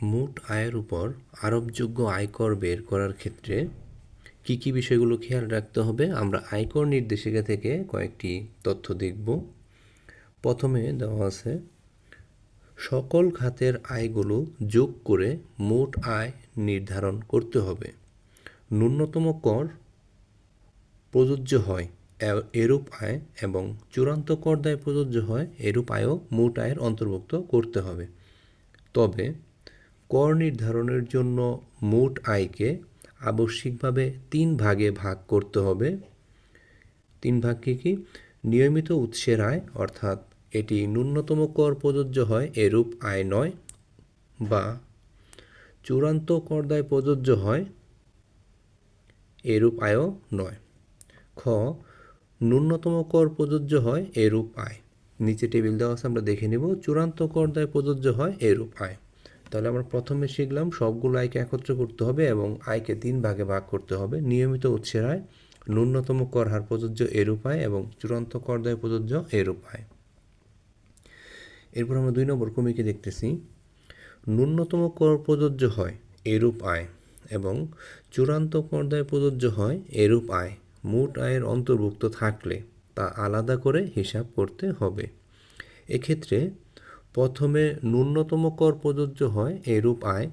মোট আয়ের উপর আরোপযোগ্য আয়কর বের করার ক্ষেত্রে কি কি বিষয়গুলো খেয়াল রাখতে হবে? আমরা আয়কর নির্দেশিকা থেকে কয়েকটি তথ্য দেখব। প্রথমে দেওয়া আছে, সকল খাতের আয়গুলো যোগ করে মোট আয় নির্ধারণ করতে হবে। ন্যূনতম কর প্রযোজ্য হয় এরূপ আয় এবং চূড়ান্ত কর দায় প্রযোজ্য হয় এরূপ আয়ও মোট আয়ের অন্তর্ভুক্ত করতে হবে। তবে কর নির্ধারণের জন্য মোট আয়কে আবশ্যিকভাবে তিন ভাগে ভাগ করতে হবে। তিন ভাগ কী? কী নিয়মিত উৎসের আয়, অর্থাৎ এটি ন্যূনতম কর প্রযোজ্য হয় এরূপ আয় নয় বা চূড়ান্ত কর দায় প্রযোজ্য হয় এরূপ আয়ও নয়। খ, ন্যূনতম কর প্রযোজ্য হয় এরূপ আয়। নিচে টেবিল দেওয়া আছে, আমরা দেখে নেব, চূড়ান্ত করদায় প্রযোজ্য হয় এরূপ আয়। তাহলে আমরা প্রথমে শিখলাম সবগুলো আয়কে একত্র করতে হবে এবং আয়কে তিন ভাগে ভাগ করতে হবে। নিয়মিত উৎসের আয়, ন্যূনতম কর হার প্রযোজ্য এরূপ আয় এবং চূড়ান্ত কর দায় প্রযোজ্য এরূপ আয়। এরপর আমরা দুই নম্বর কমিকে দেখতেছি। ন্যূনতম কর প্রযোজ্য হয় এরূপ আয় এবং চূড়ান্ত কর দায় প্রযোজ্য হয় এরূপ আয়। মোট আয়ের অন্তর্ভুক্ত থাকলে তা আলাদা করে হিসাব করতে হবে। এক্ষেত্রে প্রথমে ন্যূনতম কর প্রযোজ্য হয় এরূপ আয়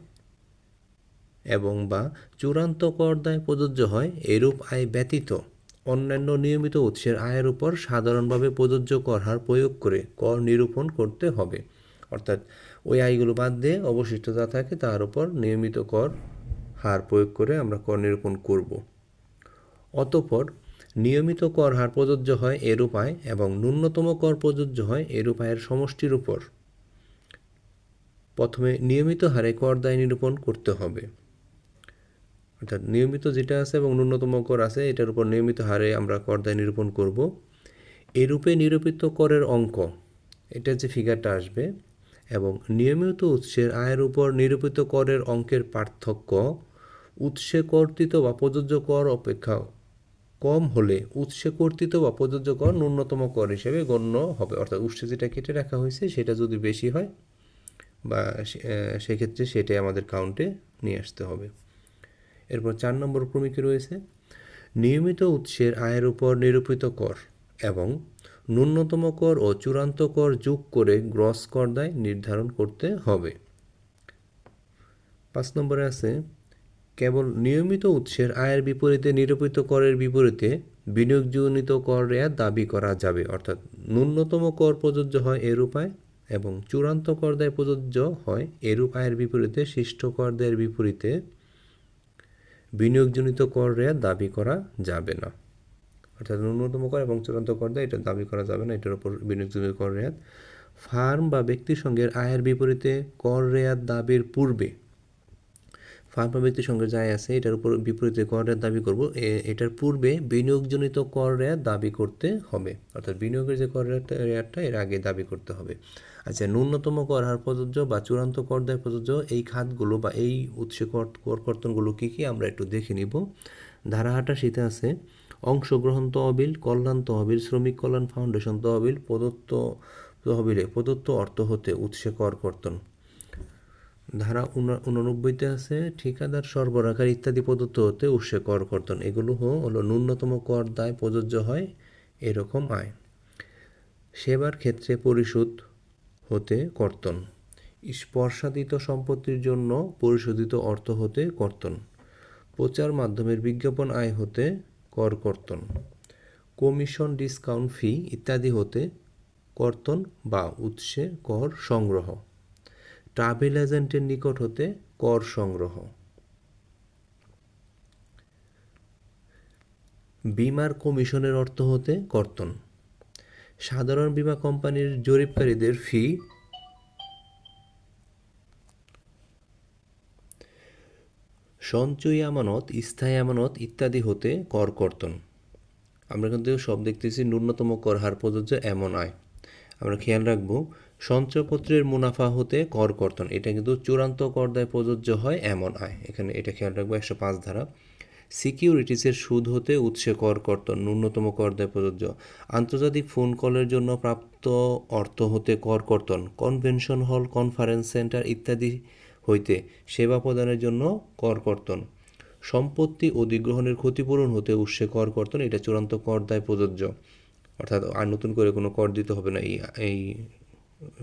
এবং বা চূড়ান্ত কর দায় প্রযোজ্য হয় এরূপ আয় ব্যতীত। অন্যান্য নিয়মিত উৎসের আয়ের উপর সাধারণভাবে প্রযোজ্য কর হার প্রয়োগ করে কর নিরূপণ করতে হবে। অর্থাৎ ওই আয়গুলো বাদ দিয়ে অবশিষ্ট যা থাকে তার উপর নিয়মিত কর হার প্রয়োগ করে আমরা কর নিরূপণ করব। অতপর নিয়মিত কর হার প্রযোজ্য হয় এরূপ আয় এবং ন্যূনতম কর প্রযোজ্য হয় এরূপ আয়ের সমষ্টির উপর। প্রথমে নিয়মিত হারে কর দায় নিরূপণ করতে হবে। অর্থাৎ নিয়মিত যেটা আছে এবং ন্যূনতম কর আছে, এটার উপর নিয়মিত হারে আমরা কর দায় নিরূপণ করব। এরূপে নিরূপিত করের অঙ্ক, এটা যে ফিগারটা আসবে, এবং নিয়মিত উৎসের আয়ের উপর নিরূপিত করের অঙ্কের পার্থক্য, উৎসে কর্তৃত বা প্রযোজ্য কর অপেক্ষা কম হলে উৎসে কর্তৃত বা প্রযোজ্য কর ন্যূনতম কর হিসেবে গণ্য হবে। অর্থাৎ উৎসে যেটা কেটে রাখা হয়েছে, সেটা যদি বেশি হয় বা সেক্ষেত্রে সেটাই আমাদের কাউন্টে নিয়ে আসতে হবে। এরপর চার নম্বর ক্রমিকে রয়েছে। নিয়মিত উৎসের আয়ের উপর নিরূপিত কর এবং ন্যূনতম কর ও চূড়ান্ত কর যোগ করে গ্রস কর দায় নির্ধারণ করতে হবে। পাঁচ নম্বরে আছে, কেবল নিয়মিত উৎসের আয়ের বিপরীতে নিরূপিত করের বিপরীতে বিনিয়োগজনিত কর দাবি করা যাবে। অর্থাৎ ন্যূনতম কর প্রযোজ্য হয় এর আয় এবং চূড়ান্ত কর্দায় প্রযোজ্য হয় এরূপ আয়ের বিপরীতে শিষ্ট করদায়ের বিপরীতে বিনিয়োগজনিত কর রেয়াত দাবি করা যাবে না। অর্থাৎ ন্যূনতম কর এবং চূড়ান্ত কর দেয়, এটা দাবি করা যাবে না, এটার উপর বিনিয়োগজনিত কর রেয়াত ফার্ম বা ব্যক্তি সঙ্গের আয়ের বিপরীতে কর রেয়াত দাবির পূর্বে ফার্ম বা ব্যক্তি সঙ্গে যাই আছে, এটার উপর বিপরীতে কর রেয়াত দাবি করব। এটার পূর্বে বিনিয়োগজনিত কর রেয়াত দাবি করতে হবে। অর্থাৎ বিনিয়োগের যে কর রেয়াত, রেয়াতটা, এর আগে দাবি করতে হবে। আচ্ছা ন্যূনতম কর হার প্রযোজ্য বা চূড়ান্ত কর দায় প্রযোজ্য, এই খাতগুলো বা এই উৎস কর কর কর্তনগুলো কী কী আমরা একটু দেখে নিব। ধারাহাটা শীতে আছে অংশগ্রহণ তহবিল, কল্যাণ তহবিল, শ্রমিক কল্যাণ ফাউন্ডেশন তহবিল, প্রদত্ত তহবিলে প্রদত্ত অর্থ হতে উৎসে কর কর্তন। ধারা উনা- উননব্বইতে আছে, ঠিকাদার সরবরাহকারী ইত্যাদি প্রদত্ত হতে উৎসে কর কর্তন। এগুলো হলো ন্যূনতম কর দায় প্রযোজ্য হয় এরকম আয়। সেবার ক্ষেত্রে পরিশোধ হতে কর্তন। স্পর্শাদিত সম্পত্তির জন্য পরিশোধিত অর্থ হতে কর্তন। প্রচার মাধ্যমের বিজ্ঞাপন আয় হতে কর কর্তন। কমিশন, ডিসকাউন্ট ফি ইত্যাদি হতে কর্তন বা উৎসে কর সংগ্রহ। ট্রাভেল এজেন্টের নিকট হতে কর সংগ্রহ। বিমার কমিশনের অর্থ হতে কর্তন। সাধারণ বীমা কোম্পানির জরিপকারীদের ফি। সঞ্চয়ী আমানত, স্থায়ী আমানত ইত্যাদি হতে কর কর্তন। আমরা কিন্তু সব দেখতেছি ন্যূনতম কর হার প্রযোজ্য এমন আয়। আমরা খেয়াল রাখব সঞ্চয়পত্রের মুনাফা হতে কর কর্তন। এটা কিন্তু চূড়ান্ত কর দায় প্রযোজ্য হয়, এমন আয়। এখানে এটা খেয়াল রাখব, একশো পাঁচ ধারা। সিকিউরিটিসের সুদ হতে উৎসে কর কর্তন, ন্যূনতম কর দায় প্রযোজ্য। আন্তর্জাতিক ফোন কলের জন্য প্রাপ্ত অর্থ হতে কর কর্তন। কনভেনশন হল কনফারেন্স সেন্টার ইত্যাদি হইতে সেবা প্রদানের জন্য কর কর্তন। সম্পত্তি অধিগ্রহণের ক্ষতিপূরণ হতে উৎসে কর কর্তন, এটা চূড়ান্ত কর দায় প্রযোজ্য। অর্থাৎ আর নতুন করে কোনো কর দিতে হবে না এই এই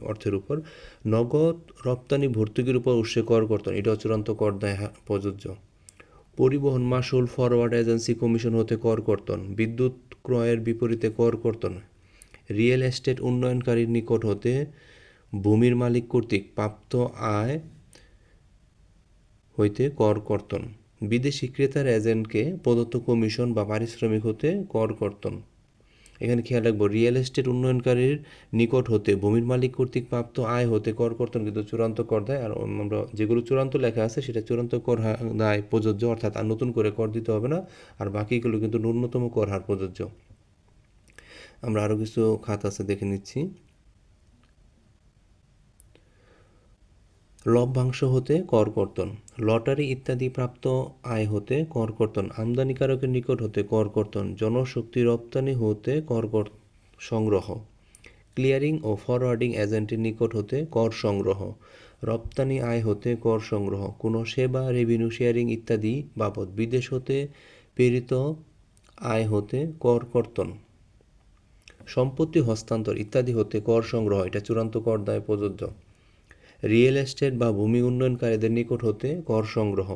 অর্থের উপর, নগদ রপ্তানি ভর্তুকির উপর উৎসে কর কর্তন। এটা চূড়ান্ত কর দেয় প্রযোজ্য। পরিবহন মাসুল ফরওয়ার্ড এজেন্সি কমিশন হতে কর কর্তন। বিদ্যুৎ ক্রয়ের বিপরীতে কর কর্তন। রিয়েল এস্টেট উন্নয়নকারীর নিকট হতে ভূমির মালিক কর্তৃক প্রাপ্ত আয় হইতে কর কর্তন। বিদেশি ক্রেতার এজেন্টকে প্রদত্ত কমিশন বা পারিশ্রমিক হতে কর কর্তন। এখানে খেয়াল রাখব রিয়েল এস্টেট উন্নয়নকারীর নিকট হতে, ভূমির মালিক কর্তৃক প্রাপ্ত আয় হতে, কর কর্তন কিন্তু চূড়ান্ত কর দেয়, আর আমরা যেগুলো চূড়ান্ত লেখা আছে সেটা চূড়ান্ত কর দায় প্রযোজ্য, অর্থাৎ আর নতুন করে কর দিতে হবে না, আর বাকিগুলো কিন্তু ন্যূনতম কর হার প্রযোজ্য। আমরা আরও কিছু খাত আছে দেখে নিচ্ছি। লভ্যাংশ হতে কর কর্তন লটারি ইত্যাদি প্রাপ্ত আয় হতে কর কর্তন আমদানিকারকের নিকট হতে কর কর্তন জনশক্তি রপ্তানি হতে কর সংগ্রহ। ক্লিয়ারিং ও ফরওয়ার্ডিং এজেন্টের নিকট হতে কর সংগ্রহ। রপ্তানি আয় হতে কর সংগ্রহ। কোনো সেবা রেভিনিউ শেয়ারিং ইত্যাদি বাবদ বিদেশ হতে প্রেরিত আয় হতে কর কর্তন সম্পত্তি হস্তান্তর ইত্যাদি হতে কর সংগ্রহ। এটা চূড়ান্ত কর দায় প্রযোজ্য। রিয়েল এস্টেট বা ভূমি উন্নয়নকারীদের নিকট হতে কর সংগ্রহ।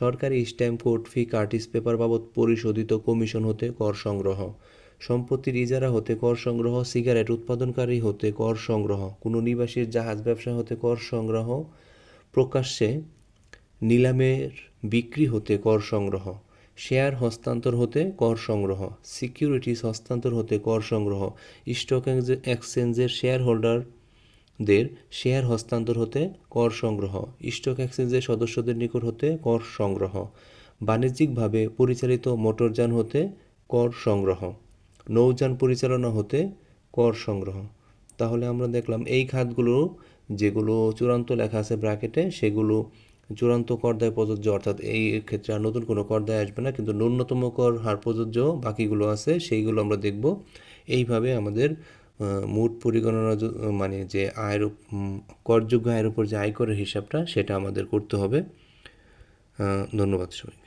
সরকারি stamp court fee, cartridge paper বাবদ পরিশোধিত কমিশন হতে কর সংগ্রহ। সম্পত্তির ইজারা হতে কর সংগ্রহ, সিগারেট উৎপাদনকারী হতে কর সংগ্রহ, কোনো নিবাসীর জাহাজ ব্যবসা হতে কর সংগ্রহ, প্রকাশ্যে নিলামের বিক্রি হতে কর সংগ্রহ, শেয়ার হস্তান্তর হতে কর সংগ্রহ সিকিউরিটিজ হস্তান্তর হতে কর সংগ্রহ, স্টক এক্সচেঞ্জের শেয়ার হোল্ডারদের শেয়ার হস্তান্তর হতে কর সংগ্রহ, স্টক এক্সচেঞ্জের সদস্যদের নিকট হতে কর সংগ্রহ, বাণিজ্যিকভাবে পরিচালিত মোটরযান হতে কর সংগ্রহ, নৌযান পরিচালনা হতে কর সংগ্রহ। তাহলে আমরা দেখলাম এই খাতগুলো, যেগুলো চূড়ান্ত লেখা আছে ব্র্যাকেটে, সেগুলো চূড়ান্ত কর দায় প্রযোজ্য, অর্থাৎ এই ক্ষেত্রে আর নতুন কোনো কর দায় আসবে না, কিন্তু ন্যূনতম কর হার প্রযোজ্য বাকিগুলো আছে, সেইগুলো আমরা দেখব। এইভাবে আমাদের মোট পরিগণনা মানে যে আয়ের করযোগ্য আয়ের উপর যে আয়করের হিসাবটা সেটা আমাদের করতে হবে। ধন্যবাদ সবাই